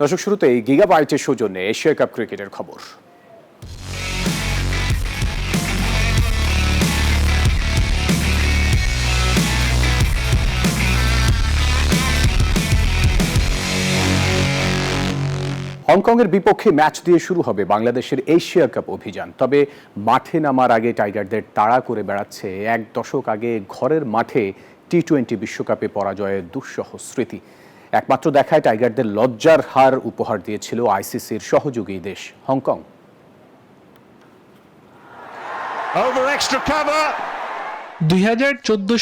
দর্শক শুরুতেই গিগাবাইটের সৌজন্যে এশিয়া কাপ ক্রিকেটের খবর। হংকংয়ের বিপক্ষে ম্যাচ দিয়ে শুরু হবে বাংলাদেশের এশিয়া কাপ অভিযান। তবে মাঠে নামার আগে টাইগারদের তাড়া করে বেড়াচ্ছে এক দশক আগে ঘরের মাঠে টি টোয়েন্টি বিশ্বকাপে পরাজয়ের দুঃসহ স্মৃতি। একমাত্র দেখায় টাইগারদের লজ্জার হার উপহার দিয়েছিল আইসিসির সহযোগী দেশ হংকং। দুই হাজার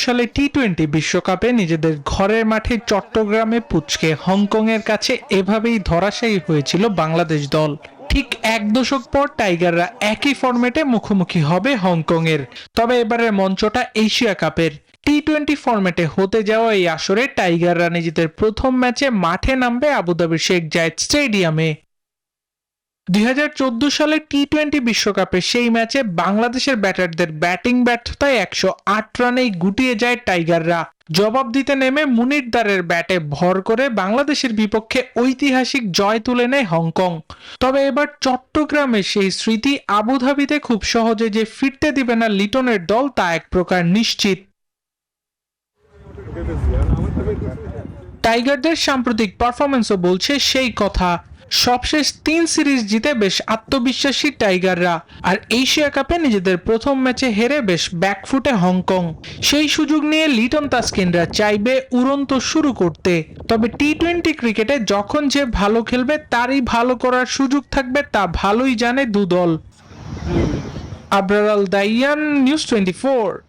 সালে টি টোয়েন্টি বিশ্বকাপে নিজেদের ঘরের মাঠে চট্টগ্রামে পুচকে হংকংয়ের কাছে এভাবেই ধরাশায়ী হয়েছিল বাংলাদেশ দল। ঠিক এক দশক পর টাইগাররা একই ফরম্যাটে মুখোমুখি হবে হংকংয়ের। তবে এবারের মঞ্চটা এশিয়া কাপের। টি টোয়েন্টি ফরম্যাটে হতে যাওয়া এই আসরে টাইগাররা নিজেদের প্রথম ম্যাচে মাঠে নামবে আবুধাবির শেখ জায়েদ স্টেডিয়ামে। দুই হাজার চোদ্দ সালে টি টোয়েন্টি বিশ্বকাপে সেই ম্যাচে বাংলাদেশের ব্যাটারদের ব্যাটিং ব্যর্থতায় একশো আট রানেই গুটিয়ে যায় টাইগাররা। জবাব দিতে নেমে মুনিরদারের ব্যাটে ভর করে বাংলাদেশের বিপক্ষে ঐতিহাসিক জয় তুলে নেয় হংকং। তবে এবার চট্টগ্রামে সেই স্মৃতি আবুধাবিতে খুব সহজে যে ফিরতে দিবে না লিটনের দল তা এক প্রকার নিশ্চিত। টাইগারদের সাম্প্রতিক পারফরমেন্সও বলছে সেই কথা। সবশেষ তিন সিরিজ জিতে বেশ আত্মবিশ্বাসী টাইগাররা। আর এশিয়া কাপে নিজেদের প্রথম ম্যাচে হেরে বেশ ব্যাকফুটে হংকং। সেই সুযোগ নিয়ে লিটন তাস্কিনরা চাইবে উড়ন্ত শুরু করতে। তবে টি টোয়েন্টি ক্রিকেটে যখন যে ভালো খেলবে, তারই ভালো করার সুযোগ থাকবে তা ভালোই জানে দুদল। Abrar Al Daiyan news twenty four.